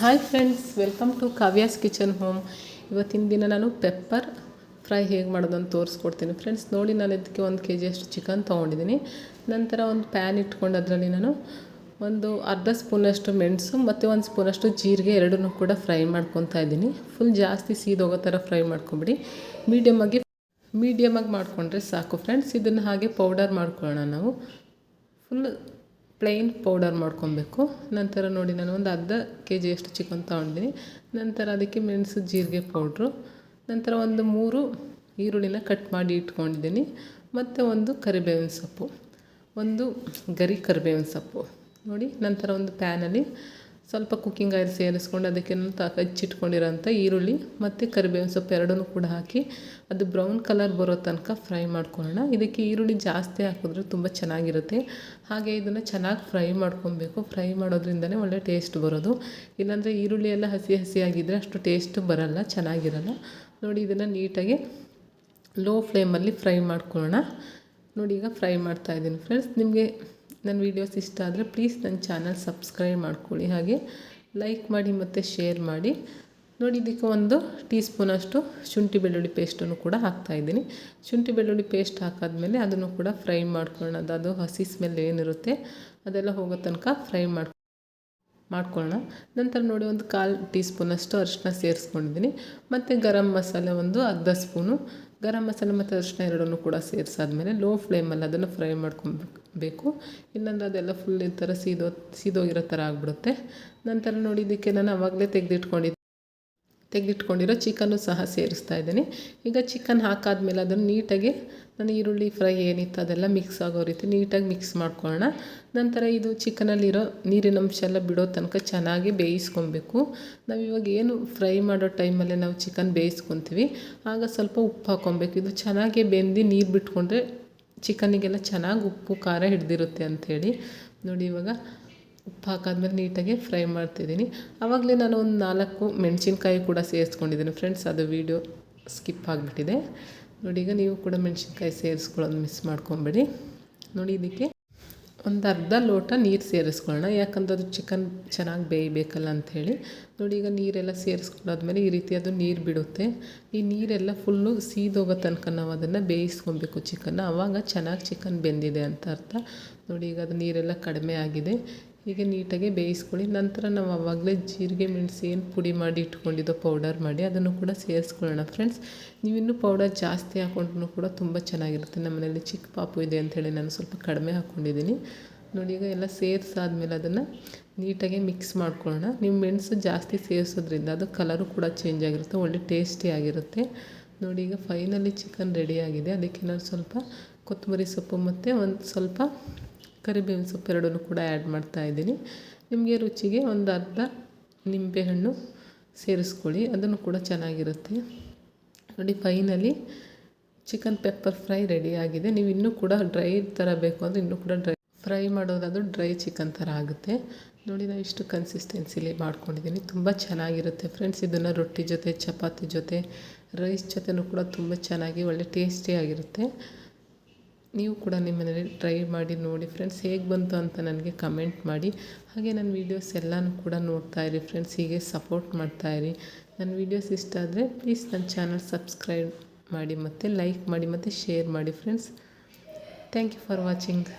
Hi friends welcome to Kavya's kitchen home ಇವತ್ತಿನ ದಿನ ನಾನು ಪೆಪ್ಪರ್ ಫ್ರೈ ಹೇಗೆ ಮಾಡೋದು ಅಂತ ತೋರಿಸ್ಕೊಡ್ತೀನಿ. ಫ್ರೆಂಡ್ಸ್ ನೋಡಿ ನಾನು ಇದಕ್ಕೆ ಒಂದು ಕೆ ಜಿಯಷ್ಟು ಚಿಕನ್ ತೊಗೊಂಡಿದ್ದೀನಿ. ನಂತರ ಒಂದು ಪ್ಯಾನ್ ಇಟ್ಕೊಂಡು ಅದರಲ್ಲಿ ನಾನು ಒಂದು ಅರ್ಧ ಸ್ಪೂನಷ್ಟು ಮೆಣಸು ಮತ್ತು ಒಂದು ಸ್ಪೂನಷ್ಟು ಜೀರಿಗೆ ಎರಡನ್ನೂ ಕೂಡ ಫ್ರೈ ಮಾಡ್ಕೊತಾ ಇದ್ದೀನಿ. ಫುಲ್ ಜಾಸ್ತಿ ಸೀದೋಗೋ ಥರ ಫ್ರೈ ಮಾಡ್ಕೊಂಬಿಡಿ. ಮೀಡಿಯಮಾಗಿ ಮೀಡಿಯಮಾಗಿ ಮಾಡಿಕೊಂಡ್ರೆ ಸಾಕು ಫ್ರೆಂಡ್ಸ್ ಇದನ್ನು ಹಾಗೆ ಪೌಡರ್ ಮಾಡ್ಕೊಳ್ಳೋಣ ನಾವು. ಫುಲ್ ಪ್ಲೈನ್ ಪೌಡರ್ ಮಾಡ್ಕೊಬೇಕು. ನಂತರ ನೋಡಿ, ನಾನು ಒಂದು ಅರ್ಧ ಕೆ ಜಿಯಷ್ಟು ಚಿಕನ್ ತೊಗೊಂಡಿದ್ದೀನಿ. ನಂತರ ಅದಕ್ಕೆ ಮೆಣಸು, ಜೀರಿಗೆ ಪೌಡ್ರು ನಂತರ ಒಂದು ಮೂರು ಈರುಳ್ಳಿನ ಕಟ್ ಮಾಡಿ ಇಟ್ಕೊಂಡಿದ್ದೀನಿ. ಮತ್ತು ಒಂದು ಕರಿಬೇವಿನ ಸೊಪ್ಪು, ಒಂದು ಗರಿ ಕರಿಬೇವಿನ ಸೊಪ್ಪು. ನೋಡಿ, ನಂತರ ಒಂದು ಪ್ಯಾನಲ್ಲಿ ಸ್ವಲ್ಪ ಕುಕ್ಕಿಂಗ್ ಆಯಿಲ್ ಸೇರಿಸ್ಕೊಂಡು ಅದಕ್ಕೆ ತ ಹಚ್ಚಿಟ್ಕೊಂಡಿರೋಂಥ ಈರುಳ್ಳಿ ಮತ್ತು ಕರಿಬೇವಿನ ಸೊಪ್ಪು ಎರಡನ್ನೂ ಕೂಡ ಹಾಕಿ ಅದು ಬ್ರೌನ್ ಕಲರ್ ಬರೋ ತನಕ ಫ್ರೈ ಮಾಡ್ಕೊಳ್ಳೋಣ. ಇದಕ್ಕೆ ಈರುಳ್ಳಿ ಜಾಸ್ತಿ ಹಾಕಿದ್ರೆ ತುಂಬ ಚೆನ್ನಾಗಿರುತ್ತೆ. ಹಾಗೆ ಇದನ್ನು ಚೆನ್ನಾಗಿ ಫ್ರೈ ಮಾಡ್ಕೊಬೇಕು. ಫ್ರೈ ಮಾಡೋದ್ರಿಂದನೇ ಒಳ್ಳೆ ಟೇಸ್ಟ್ ಬರೋದು. ಇಲ್ಲಾಂದರೆ ಈರುಳ್ಳಿ ಎಲ್ಲ ಹಸಿ ಹಸಿಯಾಗಿದ್ದರೆ ಅಷ್ಟು ಟೇಸ್ಟ್ ಬರೋಲ್ಲ, ಚೆನ್ನಾಗಿರಲ್ಲ. ನೋಡಿ ಇದನ್ನು ನೀಟಾಗಿ ಲೋ ಫ್ಲೇಮಲ್ಲಿ ಫ್ರೈ ಮಾಡ್ಕೊಳ್ಳೋಣ. ನೋಡಿ ಈಗ ಫ್ರೈ ಮಾಡ್ತಾಯಿದ್ದೀನಿ ಫ್ರೆಂಡ್ಸ್ ನಿಮಗೆ ನನ್ನ ವೀಡಿಯೋಸ್ ಇಷ್ಟ ಆದರೆ ಪ್ಲೀಸ್ ನನ್ನ ಚಾನಲ್ ಸಬ್ಸ್ಕ್ರೈಬ್ ಮಾಡ್ಕೊಳ್ಳಿ. ಹಾಗೆ ಲೈಕ್ ಮಾಡಿ ಮತ್ತು ಶೇರ್ ಮಾಡಿ. ನೋಡಿ, ಇದಕ್ಕೆ ಒಂದು ಟೀ ಸ್ಪೂನಷ್ಟು ಶುಂಠಿ ಬೆಳ್ಳುಳ್ಳಿ ಪೇಸ್ಟನ್ನು ಕೂಡ ಹಾಕ್ತಾಯಿದ್ದೀನಿ ಶುಂಠಿ ಬೆಳ್ಳುಳ್ಳಿ ಪೇಸ್ಟ್ ಹಾಕಾದ್ಮೇಲೆ ಅದನ್ನು ಕೂಡ ಫ್ರೈ ಮಾಡ್ಕೊಳ್ಳೋಣ. ಅದು ಹಸಿ ಸ್ಮೆಲ್ ಏನಿರುತ್ತೆ ಅದೆಲ್ಲ ಹೋಗೋ ತನಕ ಫ್ರೈ ಮಾಡಿ ಮಾಡ್ಕೊಳ್ಳೋಣ. ನಂತರ ನೋಡಿ, ಒಂದು ಕಾಲು ಟೀ ಸ್ಪೂನಷ್ಟು ಅರಿಶಿನ ಸೇರಿಸ್ಕೊಂಡಿದ್ದೀನಿ. ಮತ್ತು ಗರಂ ಮಸಾಲೆ ಒಂದು ಅರ್ಧ ಸ್ಪೂನು ಗರಂ ಮಸಾಲೆ ಮತ್ತು ಅರಿಶಿನ ಎರಡನ್ನು ಕೂಡ ಸೇರಿಸಾದ್ಮೇಲೆ ಲೋ ಫ್ಲೇಮಲ್ಲಿ ಅದನ್ನು ಫ್ರೈ ಮಾಡ್ಕೊಬೇಕು. ಇಲ್ಲಾಂದರೆ ಅದೆಲ್ಲ ಫುಲ್ ಈ ಥರ ಸೀದೋ ಸೀದೋಗಿರೋ ಥರ ಆಗಿಬಿಡುತ್ತೆ. ನಂತರ ನೋಡಿ ಇದಕ್ಕೆ ನಾನು ಆವಾಗಲೇ ತೆಗೆದಿಟ್ಕೊಂಡಿದ್ದೆ. ತೆಗೆದಿಟ್ಕೊಂಡಿರೋ ಚಿಕನ್ನು ಸಹ ಸೇರಿಸ್ತಾ ಇದ್ದೀನಿ. ಈಗ ಚಿಕನ್ ಹಾಕಾದ್ಮೇಲೆ ಅದನ್ನು ನೀಟಾಗಿ ನಾನು ಈರುಳ್ಳಿ ಫ್ರೈ ಏನಿತ್ತು ಅದೆಲ್ಲ ಮಿಕ್ಸ್ ಆಗೋ ರೀತಿ ನೀಟಾಗಿ ಮಿಕ್ಸ್ ಮಾಡ್ಕೊಳ್ಳೋಣ. ನಂತರ ಇದು ಚಿಕನಲ್ಲಿರೋ ನೀರಿನ ಅಂಶ ಎಲ್ಲ ಬಿಡೋ ತನಕ ಚೆನ್ನಾಗಿ ಬೇಯಿಸ್ಕೊಬೇಕು. ನಾವು ಇವಾಗ ಏನು ಫ್ರೈ ಮಾಡೋ ಟೈಮಲ್ಲೇ ನಾವು ಚಿಕನ್ ಬೇಯಿಸ್ಕೊತೀವಿ. ಆಗ ಸ್ವಲ್ಪ ಉಪ್ಪು ಹಾಕ್ಕೊಬೇಕು. ಇದು ಚೆನ್ನಾಗಿ ಬೆಂದು ನೀರು ಬಿಟ್ಕೊಂಡ್ರೆ ಚಿಕನಿಗೆಲ್ಲ ಚೆನ್ನಾಗಿ ಉಪ್ಪು, ಖಾರ ಹಿಡ್ದಿರುತ್ತೆ ಅಂಥೇಳಿ. ನೋಡಿ ಇವಾಗ ಉಪ್ಪು ಹಾಕಾದ್ಮೇಲೆ ನೀಟಾಗಿ ಫ್ರೈ ಮಾಡ್ತಿದ್ದೀನಿ. ಆವಾಗಲೇ ನಾನು ಒಂದು ನಾಲ್ಕು ಮೆಣಸಿನ್ಕಾಯಿ ಕೂಡ ಸೇರಿಸ್ಕೊಂಡಿದ್ದೀನಿ. ಫ್ರೆಂಡ್ಸ್ ಅದು ವೀಡಿಯೋ ಸ್ಕಿಪ್ ಆಗಿಬಿಟ್ಟಿದೆ. ನೋಡಿ, ಈಗ ನೀವು ಕೂಡ ಮೆಣಸಿನ್ಕಾಯಿ ಸೇರಿಸ್ಕೊಳ್ಳೋದು ಮಿಸ್ ಮಾಡ್ಕೊಬೇಡಿ. ನೋಡಿ, ಇದಕ್ಕೆ ಒಂದು ಅರ್ಧ ಲೋಟ ನೀರು ಸೇರಿಸ್ಕೊಳ್ಳೋಣ. ಯಾಕಂದ್ರೆ ಅದು ಚಿಕನ್ ಚೆನ್ನಾಗಿ ಬೇಯಬೇಕಲ್ಲ ಅಂಥೇಳಿ. ನೋಡಿ, ಈಗ ನೀರೆಲ್ಲ ಸೇರಿಸ್ಕೊಂಡಾದ್ಮೇಲೆ ಈ ರೀತಿ ಅದು ನೀರು ಬಿಡುತ್ತೆ. ಈ ನೀರೆಲ್ಲ ಫುಲ್ಲು ಸೀದೋಗೋ ತನಕ ನಾವು ಅದನ್ನು ಬೇಯಿಸ್ಕೊಬೇಕು ಚಿಕನ್ನ ಆವಾಗ ಚೆನ್ನಾಗಿ ಚಿಕನ್ ಬೆಂದಿದೆ ಅಂತ ಅರ್ಥ. ನೋಡಿ, ಈಗ ಅದು ನೀರೆಲ್ಲ ಕಡಿಮೆ ಆಗಿದೆ. ಹೀಗೆ ನೀಟಾಗಿ ಬೇಯಿಸ್ಕೊಳ್ಳಿ. ನಂತರ ನಾವು ಆವಾಗಲೇ ಜೀರಿಗೆ, ಮೆಣಸು ಏನು ಪುಡಿ ಮಾಡಿ ಇಟ್ಕೊಂಡಿದ್ದೋ ಪೌಡರ್ ಮಾಡಿ ಅದನ್ನು ಕೂಡ ಸೇರಿಸ್ಕೊಳ್ಳೋಣ ಫ್ರೆಂಡ್ಸ್ ನೀವಿನ್ನೂ ಪೌಡರ್ ಜಾಸ್ತಿ ಹಾಕೊಂಡ್ರೂ ಕೂಡ ತುಂಬ ಚೆನ್ನಾಗಿರುತ್ತೆ. ನಮ್ಮ ಮನೇಲಿ ಚಿಕ್ಕ ಪಾಪು ಇದೆ ಅಂಥೇಳಿ ನಾನು ಸ್ವಲ್ಪ ಕಡಿಮೆ ಹಾಕ್ಕೊಂಡಿದ್ದೀನಿ ನೋಡಿ ಈಗ ಎಲ್ಲ ಸೇರಿಸಾದ್ಮೇಲೆ ಅದನ್ನು ನೀಟಾಗಿ ಮಿಕ್ಸ್ ಮಾಡ್ಕೊಳ್ಳೋಣ. ನಿಮ್ಮ ಮೆಣಸು ಜಾಸ್ತಿ ಸೇರಿಸೋದ್ರಿಂದ ಅದು ಕಲರು ಕೂಡ ಚೇಂಜ್ ಆಗಿರುತ್ತೆ, ಒಳ್ಳೆ ಟೇಸ್ಟಿಯಾಗಿರುತ್ತೆ ನೋಡಿ ಈಗ ಫೈನಲಿ ಚಿಕನ್ ರೆಡಿಯಾಗಿದೆ ಅದಕ್ಕೆ ನಾನು ಸ್ವಲ್ಪ ಕೊತ್ತಂಬರಿ ಸೊಪ್ಪು ಮತ್ತು ಒಂದು ಸ್ವಲ್ಪ ಕರಿಬೇವಿನ ಸೊಪ್ಪು ಎರಡನ್ನೂ ಕೂಡ ಆ್ಯಡ್ ಮಾಡ್ತಾ ಇದ್ದೀನಿ. ನಿಮಗೆ ರುಚಿಗೆ ಒಂದು ಅರ್ಧ ನಿಂಬೆಹಣ್ಣು ಸೇರಿಸ್ಕೊಳ್ಳಿ, ಅದನ್ನು ಕೂಡ ಚೆನ್ನಾಗಿರುತ್ತೆ. ನೋಡಿ ಫೈನಲಿ ಚಿಕನ್ ಪೆಪ್ಪರ್ ಫ್ರೈ ರೆಡಿಯಾಗಿದೆ ನೀವು ಇನ್ನೂ ಕೂಡ ಡ್ರೈ ಥರ ಬೇಕು ಅಂದರೆ ಇನ್ನೂ ಕೂಡ ಡ್ರೈ ಫ್ರೈ ಮಾಡೋದಾದರೂ ಡ್ರೈ ಚಿಕನ್ ಥರ ಆಗುತ್ತೆ. ನೋಡಿ, ನಾನು ಇಷ್ಟು ಕನ್ಸಿಸ್ಟೆನ್ಸಿಲಿ ಮಾಡ್ಕೊಂಡಿದ್ದೀನಿ. ತುಂಬ ಚೆನ್ನಾಗಿರುತ್ತೆ ಫ್ರೆಂಡ್ಸ್ ಇದನ್ನು ರೊಟ್ಟಿ ಜೊತೆ, ಚಪಾತಿ ಜೊತೆ ರೈಸ್ ಜೊತೆನೂ ಕೂಡ ತುಂಬ ಚೆನ್ನಾಗಿ ಒಳ್ಳೆ ಟೇಸ್ಟಿಯಾಗಿರುತ್ತೆ ನೀವು ಕೂಡ ನಿಮ್ಮ ಮನೇಲಿ ಟ್ರೈ ಮಾಡಿ ನೋಡಿ ಫ್ರೆಂಡ್ಸ್ ಹೇಗೆ ಬಂತು ಅಂತ ನನಗೆ ಕಮೆಂಟ್ ಮಾಡಿ. ಹಾಗೆ ನನ್ನ ವೀಡಿಯೋಸ್ ಎಲ್ಲನೂ ಕೂಡ ನೋಡ್ತಾ ಇರಿ ಫ್ರೆಂಡ್ಸ್ ಹೀಗೆ ಸಪೋರ್ಟ್ ಮಾಡ್ತಾ ಇರಿ. ನನ್ನ ವೀಡಿಯೋಸ್ ಇಷ್ಟ ಆದರೆ ಪ್ಲೀಸ್ ನನ್ನ ಚಾನಲ್ ಸಬ್ಸ್ಕ್ರೈಬ್ ಮಾಡಿ ಮತ್ತು ಲೈಕ್ ಮಾಡಿ ಮತ್ತು ಶೇರ್ ಮಾಡಿ friends thank you for watching